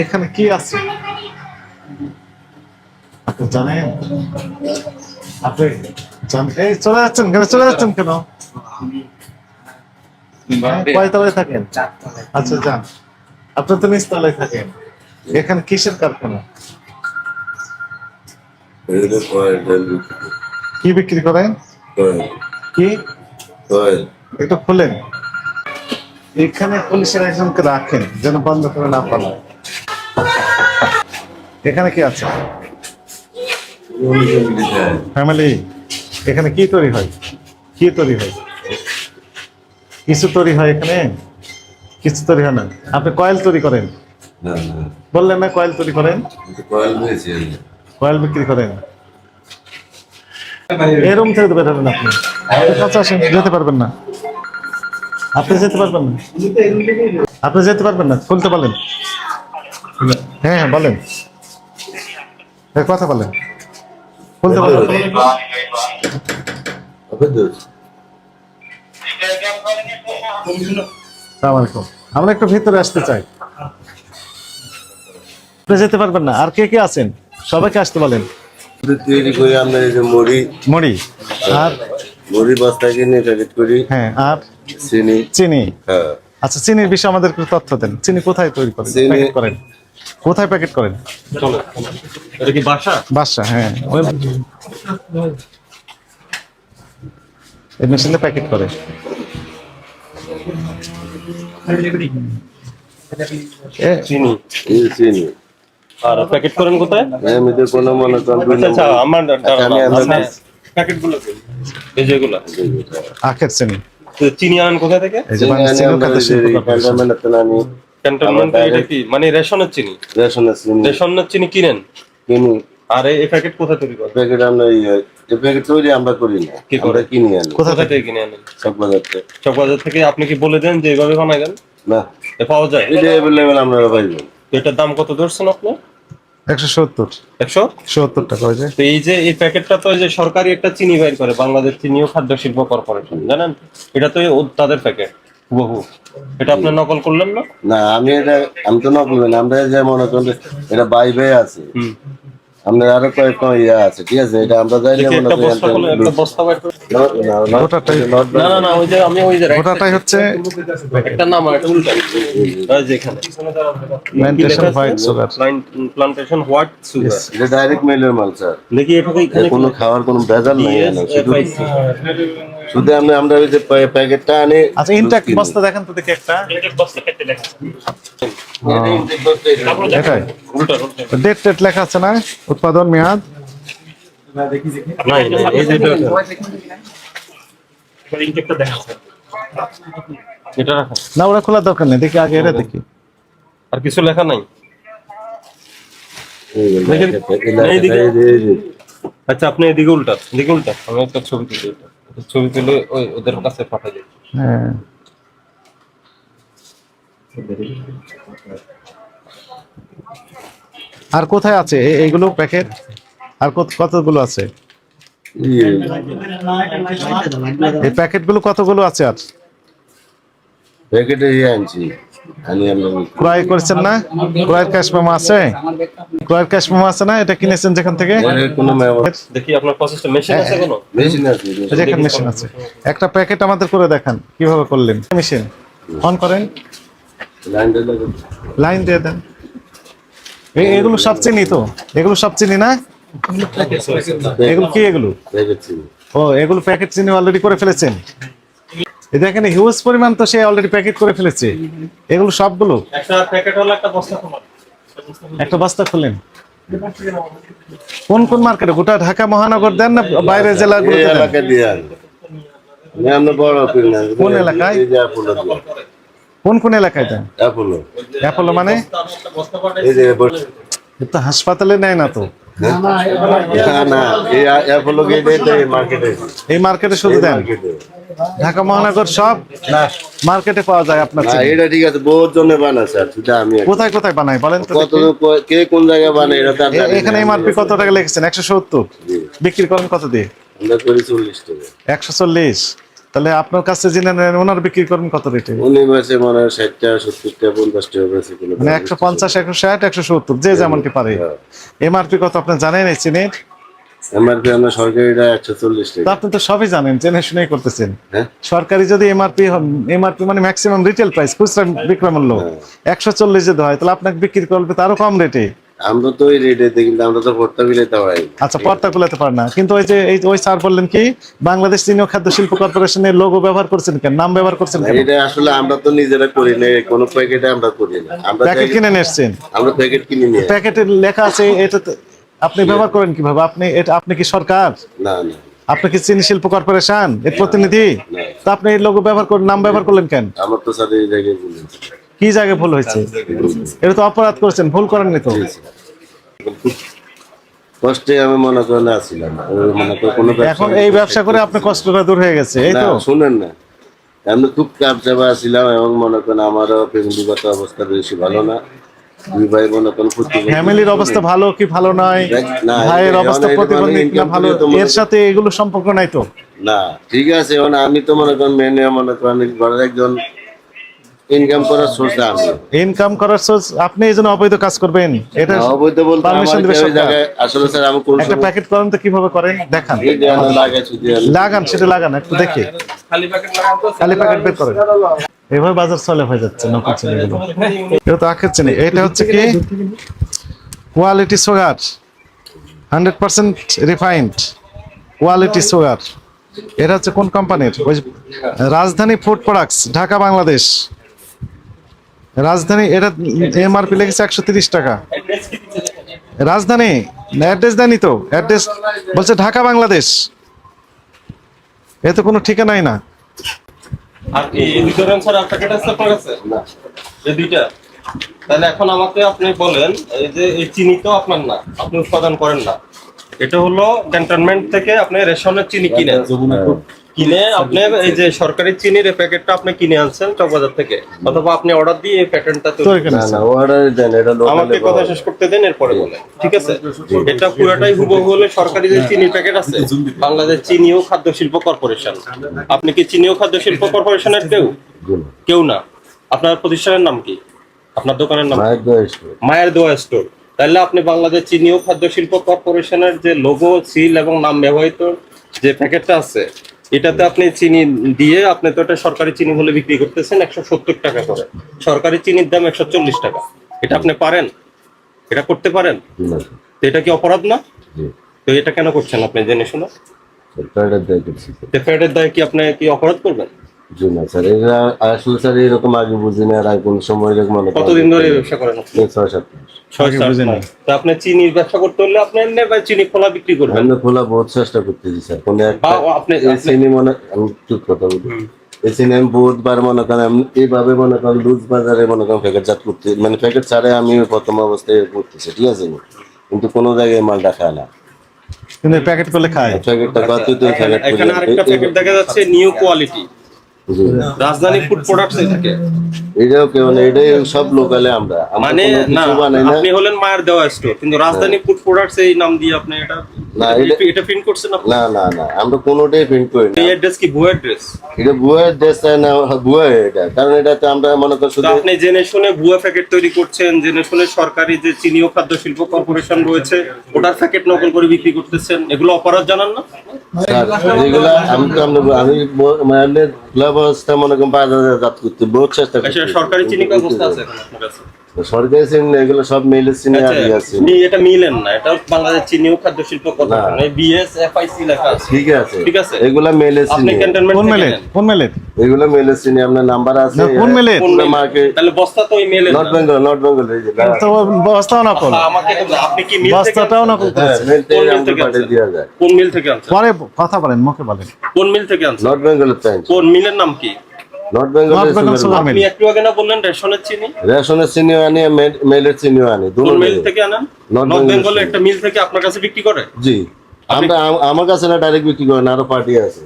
এখানে কি আছে? আপনি জানেন? আপনি এই চলে যাচ্ছেন কেন? চলে যাচ্ছেন কেন? কয় তলায় থাকেন? আচ্ছা যান। আপনি তো নিচ তলায় থাকেন। এখানে কিসের কারখানা? এটা কি বিক্রি করেন? কি? একটু খুলেন। এখানে পুলিশের একজনকে রাখেন যেন বন্ধ করে না পালায় এখানে কি আছে? ফ্যামিলি। এখানে কি তৈরি হয়? কি তৈরি হয়? কিছু তৈরি হয় এখানে? কিছু তৈরি হয় না। আপনি কয়েল তৈরি করেন। বললেন না কয়েল তৈরি করেন। কয়েল বিক্রি করেন। এরম থেকে তো বেরোবেন আপনি। কাছে আসেন যেতে পারবেন না। আপনি যেতে পারবেন না। আপনি যেতে পারবেন না। খুলতে বলেন। হ্যাঁ হ্যাঁ বলেন। কথা বলেন। আলাইকুম। আমরা একটু ভিতরে আসতে চাই। যেতে পারবেন না। আর কে কে আছেন? সবাইকে আসতে বলেন। তৈরি করি আমরা এই যে মুড়ি মরি আর? মুড়ি বস্তা কিনে প্যাকেট করি। হ্যাঁ আর? চিনি। চিনি। হ্যাঁ। আচ্ছা চিনির বিষয়ে আমাদের একটু তথ্য দেন। চিনি কোথায় তৈরি করেন? প্যাকেট করেন। কোথায় প্যাকেট করেন? এটা কি বাসা? বাসা হ্যাঁ। এই মেশিনে প্যাকেট করে। চিনি। এই চিনি। আর প্যাকেট করেন কোথায়? কোনো মনে করেন আচ্ছা আচ্ছা আমার প্যাকেটগুলো এই যেগুলো আখের চিনি। তো চিনি আনেন কোথা থেকে? এই যে চিনি আমরা ক্যান্টনমেন্টে আমার এটা কি? মানে রেশনের চিনি? রেশনের চিনি। রেশনের চিনি কিনেন? কিনি। আর এই প্যাকেট কোথা থেকে করেন? প্যাকেট আমরা এই এই প্যাকেট তৈরি আমরা করি না। কি করে? আমরা কিনি আনি। কোথা থেকে কিনে আনেন? সব বাজার থেকে। চক বাজার থেকে আপনি কি বলে দেন যে এইভাবে বানাই দেন না। এ পাওয়া যায়? এটা অ্যাভেলেবেল আপনারা পাইবেন তো এটার দাম কত ধরছেন আপনি একশো সত্তর। একশো? সত্তর টাকা হয়েছে তো এই যে এই প্যাকেটটা তো যে সরকারি একটা চিনি বাইর করে বাংলাদেশ চিনি ও খাদ্য শিল্প কর্পোরেশন জানেন? এটা তো তাদের প্যাকেট। বহু এটা আপনি নকল করলেন না? না আমি এটা আমি তো নকল করি না। আমরা যে মনে করেন এটা বাই বাই আছে। আপনার আরও কয়েক ইয়ে আছে ঠিক আছে? এটা আমরা যাইলে দেখি একটা বস্তা একটা বস্তা বাইর না না না ওই যে আমি ওই যে right হচ্ছে একটা নাম আর উল্টা। ওই যে এখানে। Plantation white sugar plantation white sugar এটা ডাইরেক্ট মেলের মাল স্যার দেখি এটাকে কোনো খাওয়ার কোনো ভেজাল নাই। শুধু শুধু আমরা আমরা ওই যে প্যাকেটটা আনি। আচ্ছা ইনটেক বস্তা দেখেন তো দেখি একটা। ইনটেক বস্তা এটাই। উল্টা উল্টা। ডেট টেট লেখা আছে না? উৎপাদন মেয়াদ? নাই নাই এই যে এটা এটা রাখা। না ওরা খোলার দরকার নেই। দেখি আগে এটা দেখি। আর কিছু লেখা নাই? এই যে- দেখেন, এই যে- এইদিকে। এই যে- এই যে। আচ্ছা আপনি এদিকে উল্টা এদিকে উল্টা আমি একটা ছবি তুলি এটা। ছবি তুলে ওই ওদের কাছে পাঠাই দিই। হ্যাঁ। আর কোথায় আছে? এইগুলো প্যাকেট? আর কতগুলো আছে? ইয়ে, এই প্যাকেটগুলো কতগুলো আছে আর? প্যাকেটে ইয়ে আনছি। ক্রয় করেছেন না? ক্রয়ের ক্যাশ মেমো আছে? ক্রয়ের ক্যাশ মেমো আছে না? এটা কিনেছেন যেখান থেকে? এর কোনো মেমো- দেখি আপনার প্রসেসটা মেশিন আছে কোনো? মেশিন আছে এই মেশিন আছে। একটা প্যাকেট আমাদের করে দেখান কীভাবে করলেন? মেশিন অন করেন। লাইন দিয়ে দেন। এগুলো সব চিনি তো? এগুলো সব চিনি না? এগুলো কি এগুলো? ও এগুলো প্যাকেট চিনি অলরেডি করে ফেলেছেন? এই দেখেন হিউজ পরিমাণ তো সে অলরেডি প্যাকেট করে ফেলেছে। এগুলো সবগুলো? একটা প্যাকেট হলো একটা বস্তা খোলা। একটা বস্তা খুলেন। কোন কোন মার্কেটে গোটা ঢাকা মহানগর দেন না বাইরে দেন? না কোন এলাকায়? কোন কোন এলাকায় দেন? অ্যাপোলো। অ্যাপোলো মানে? হাসপাতালে নেয় না তো। এই মার্কেটে শুধু দেন? ঢাকা মহানগর সব মার্কেটে পাওয়া যায় আপনার এটা ঠিক আছে বহুত স্যার আমি কোথায় কোথায় বানায় বলেন তো কত কে কোন জায়গায় বানায় এটা তো আর এ- জানি এখানে না। এমআরপি কত টাকা লিখেছেন? একশো। বিক্রি করেন কত দিয়ে? আমরা করি চল্লিশ টাকা। একশো চল্লিশ? তাহলে আপনার কাছে জেনে নেন ওনার বিক্রি করেন কত রেটে? উনি বেছে মনে হয় ষাটটা সত্তরটা পঞ্চাশটা কোনো মানে একশো পঞ্চাশ একশো ষাট একশো সত্তর যে যেমনটি পারে। এমআরপি কত আপনি জানেন এই চিনির? এমআরপি আমরা সরকারিটা একশো চল্লিশ টাকা। আপনি তো সবই জানেন জেনে শুনেই করতেছেন। হ্যাঁ। সরকারি যদি এমআরপি এমআরপি মানে ম্যাক্সিমাম রিটেল প্রাইস খুচরা বিক্রয় মূল্য। একশো চল্লিশ যদি হয় তাহলে আপনাকে বিক্রি করবে তারও কম রেটে। আমরা তো ওই রেটে দিই কিন্তু আমরা তো ভর্তা বিলাইতে পারি আচ্ছা কুলাতে পারে না। কিন্তু ওই যে এই ওই স্যার বললেন কি বাংলাদেশ খাদ্য শিল্প কর্পোরেশনের লোগো ব্যবহার করছেন কেন? নাম ব্যবহার করছেন কেন? এটা আসলে আমরা তো নিজেরা করি না কোনো প্যাকেটে আমরা করি না। আমরা প্যাকেট কিনে নিয়ে এসছেন? আমরা প্যাকেট কিনে নিয়ে প্যাকেটে লেখা আছে এটা আপনি ব্যবহার করেন কীভাবে? আপনি এটা আপনি কি সরকার? না না। আপনি কি চিনি শিল্প কর্পোরেশন? এর প্রতিনিধি? তা আপনি এই লোগো ব্যবহার করে নাম ব্যবহার করলেন কেন? আমার তো স্যার এই জায়গায় কি জায়গায় ভুল হয়েছে? এটা তো অপরাধ করেছেন ভুল করেননি তো? কষ্টে আমি মনে করেন আসছিলাম মনে করি কোনো এখন এই ব্যবসা করে আপনি কষ্টটা দূর হয়ে গেছে এই তো? শুনেন না। আমি খুব কাপ চাপা ছিলাম এবং মনে করেন আমারও ফ্যামিলিগত অবস্থা বেশি ভালো না। দুই ভাই মনে করেন ফ্যামিলির অবস্থা ভালো কি ভালো নয় না, ভাইয়ের এটা অবস্থা প্রতিবন্ধী না ভালো? এর সাথে এগুলো সম্পর্ক নাই তো? না ঠিক আছে এখন আমি তো মনে করেন মেনে মনে করেন ঘরের একজন ইনকাম করার সোর্স আমি। ইনকাম করার সোর্স আপনি এই জন্য অবৈধ কাজ করবেন। এটা অবৈধ বলতে পারমিশন দিবে সরকার। আসলে স্যার আমি কোন একটা প্যাকেট করেন তো কীভাবে করেন? দেখান। লাগান সেটা লাগান একটু দেখি। খালি প্যাকেট লাগান তো খালি প্যাকেট বের করেন। এভাবে বাজার চলে হয়ে যাচ্ছে নকল চিনিগুলো এটা তো আখের চিনি। এটা হচ্ছে কি? Quality sugar hundred percent refined quality sugar এটা হচ্ছে কোন কোম্পানির ওই রাজধানী ফুড প্রোডাক্টস ঢাকা বাংলাদেশ। রাজধানী এটা এমআরপি লেগেছে একশো তিরিশ টাকা। রাজধানী অ্যাড্রেস দেয়নি তো? অ্যাড্রেস বলছে ঢাকা বাংলাদেশ। এ তো কোনো ঠিকানাই না। আর এই এই স্যার আর প্যাকেট আপনার কাছে এই দুইটা। তাহলে এখন আমাকে আপনি বলেন এই যে এই চিনি তো আপনার না আপনি উৎপাদন করেন না। এটা হলো ক্যান্টনমেন্ট থেকে আপনি রেশনের চিনি কিনেন। কিনে আপনি এই যে সরকারি চিনির এই প্যাকেটটা আপনি কিনে আনছেন চকবাজার থেকে? অথবা আপনি অর্ডার দিয়ে এই প্যাকেটটা তোর না না অর্ডার দেন এটা লোকাল আমাকে কথা শেষ করতে দেন এরপরে বলে ঠিক আছে? এটা পুরোটাই হুবহু হলে সরকারি যে চিনি প্যাকেট আছে বাংলাদেশ চিনি ও খাদ্য শিল্প কর্পোরেশন। আপনি কি চিনি ও খাদ্য শিল্প কর্পোরেশনের কেউ? কেউ না। আপনার প্রতিষ্ঠানের নাম কি? আপনার দোকানের নাম মায়ের দোয়া স্টোর। তাহলে আপনি বাংলাদেশ চিনি ও খাদ্য শিল্প কর্পোরেশনের যে লোগো সিল এবং নাম ব্যবহৃত যে প্যাকেটটা আছে এটাতে আপনি চিনি দিয়ে আপনি তো এটা সরকারি চিনি হলে বিক্রি করতেছেন একশো সত্তর টাকা করে। সরকারি চিনির দাম একশো চল্লিশ টাকা। এটা আপনি পারেন? এটা করতে পারেন? তো এটা কি অপরাধ না? তো এটা কেন করছেন আপনি? জেনে শুনে তো দায় কি আপনি কি অপরাধ করবেন? জি না স্যার। এরা আসলে স্যার এরকম আগে বুঝি না আর আগে সময় এরকম মনে করেন কতদিন ধরে ব্যবসা করেন ছয় সাত ছয় সাত মাস। তো আপনি চিনির ব্যবসা করতে হলে আপনি এমনি বা চিনি খোলা বিক্রি করবেন। আমি খোলা বহুত চেষ্টা করতেছি স্যার। কোনো আপনি এই মনে আমি ঠিক কথা বলি এই সিনে আমি বহুতবার মনে করেন আমি এইভাবে মনে করেন লুজ বাজারে মনে করেন প্যাকেট জাত করতে মানে প্যাকেট ছাড়ে আমি প্রথম অবস্থায় করতেছি ঠিক আছে? কিন্তু কোনো জায়গায় মাল খায় না। কিন্তু প্যাকেট করলে খায়। প্যাকেটটা কত তুই প্যাকেট এখানে আরেকটা প্যাকেট দেখা যাচ্ছে new quality Rajdhani food products থেকে। এটাও কেউ না এটাই সব লোকালে আমরা। মানে না আপনি হলেন মায়ের দেওয়া স্টোর কিন্তু রাজধানী ফুড প্রোডাক্টস এই নাম দিয়ে আপনি এটা না, এটা- এটা- এটা প্রিন্ট করছেন আপনি? না না না আমরা কোনোটাই প্রিন্ট করি না। এই অ্যাড্রেস কি ভুয়া অ্যাড্রেস এটা ভুয়ার দেশ না ভুয়া এটা। কারণ এটাতে আমরা মনে করি শুধু আপনি জেনে শুনে ভুয়া প্যাকেট তৈরি করছেন জেনে শুনে সরকারি যে চিনি ও খাদ্য শিল্প কর্পোরেশন রয়েছে ওটার প্যাকেট নকল করে বিক্রি করতেছেন। এগুলো অপরাধ জানান না? আমি তো আমি মানে খোলা অবস্থা মনে করেন বাজারে জাত করতে বহুত চেষ্টা আচ্ছা করছি সরকারি চিনি কি অবস্থা আছে এখন আপনার কাছে? সরকারি সিনে এগুলো সব মেলের সিনে আচ্ছা, আগে আছে। মি- এটা মিলেন না এটা বাংলাদেশ চিনি ও খাদ্য শিল্প কর্পোরেশন এই বিএস এফআইসি লেখা আছে। ঠিক আছে। ঠিক আছে। এগুলা মেলের আপনি ক্যান্টনমেন্ট কোন থেকে নেন। কোন মেলের এগুলো মেলের সিনে আপনার নাম্বার আছে। না, কোন মেলের? কোন মেলে? তাহলে বস্তা তো ওই মেলে নর্থ বেঙ্গল নর্থ বেঙ্গল এই যে তো বস্তাও নকল আমাকে তো আপনি কি মিল থেকে বস্তাটাও নকল হ্যাঁ মেল থেকে কোন মিল থেকে পাঠিয়ে দেওয়া যায়। কোন মিল থেকে আনছেন? পরে কথা বলেন মুখে বলেন। কোন মিল থেকে আনছেন? নর্থ বেঙ্গলের প্যান্ট কোন মিলের নাম কি? নর্থ বেঙ্গল। আপনি একটু আগে না বললেন রেশনের চিনি? রেশনের চিনিও আনি মেলের চিনিও আনি দুটো মিল থেকে আনেন? নর্থ বেঙ্গল একটা মিল থেকে আপনার কাছে বিক্রি করে? জি। আমরা আমার কাছে না ডাইরেক্ট বিক্রি করেন আরও পার্টি আছে।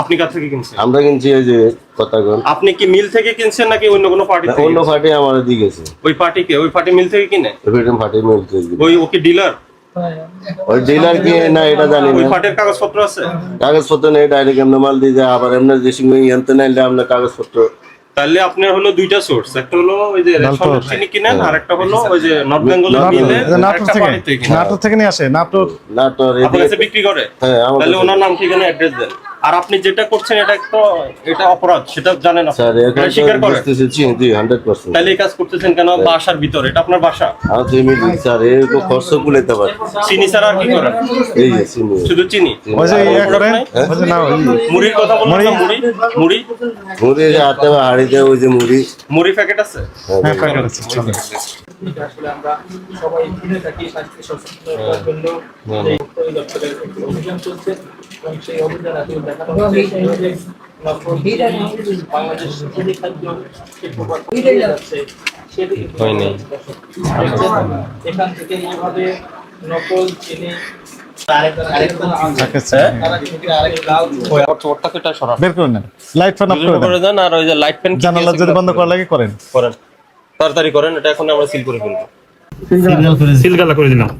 আপনি কাছ থেকে কিনছেন? আমরা কিনছি এই যে কথাগণ আপনি কি মিল থেকে কিনছেন নাকি অন্য কোনো পার্টি থেকে অন্য পার্টি আমার দিয়ে গেছে। ওই পার্টিকে ওই পার্টি মিল থেকে কিনে? এফএম পার্টি মিল থেকে ওই ওকে ডিলার? ওই ডিলার কি না এটা জানি ওই না পাটের কাগজপত্র আছে? কাগজপত্র নেই ডাইরেক্ট এমনি মাল দিয়ে যায় আবার এমনি রেসিং ইয়ান্তে নাইলে আপনার কাগজপত্র তাহলে আপনার হলো দুইটা সোর্স একটা হলো ওই যে রেশন চিনি কিনেন আর একটা হলো ওই যে নর্থ বেঙ্গল নাটোর, মিলে নাটোর থেকে নাটোর থেকে নিয়ে আসে নাটোর। নাটোর তো আপনার কাছে বিক্রি করে? হ্যাঁ তাহলে ওনার নাম ঠিকানা অ্যাড্রেস দেন। আর আপনি যেটা করছেন এটা তো এটা অপরাধ সেটা জানেন আপনি। স্যার এটা স্বীকার করেন? বুঝতেছি জি, জি হান্ড্রেড পার্সেন্ট তাহলে এই কাজ করতেছেন কেন? বাসার ভিতরে এটা আপনার বাসা? আমার তো এমনি স্যার এরকম খরচ কুলাইতে পারে। চিনি ছাড়া আর কি করেন? এই যে চিনি। শুধু চিনি? ওই যে ইয়ে করেন হ্যাঁ? ওই যে না ওই মুড়ির কথা মুড়ি? মুড়ি? মুড়ি? হাতে বা হাড়িতে ওই যে মুড়ি। মুড়ি প্যাকেট আছে? হ্যাঁ প্যাকেট আছে চলো। আসলে আমরা সবাই ঘুরে থাকি স্বাস্থ্য সচেতনতার জন্য। এই এই দপ্তরের একটি অভিযান চলছে এবং সেই অভিযান আসলে আছে। করে আর ওই যে লাইট জানালা যদি বন্ধ করা লাগে করেন করেন তাড়াতাড়ি করেন এটা এখন আমরা সিল করে ফেলব সিলগালা করে দিলাম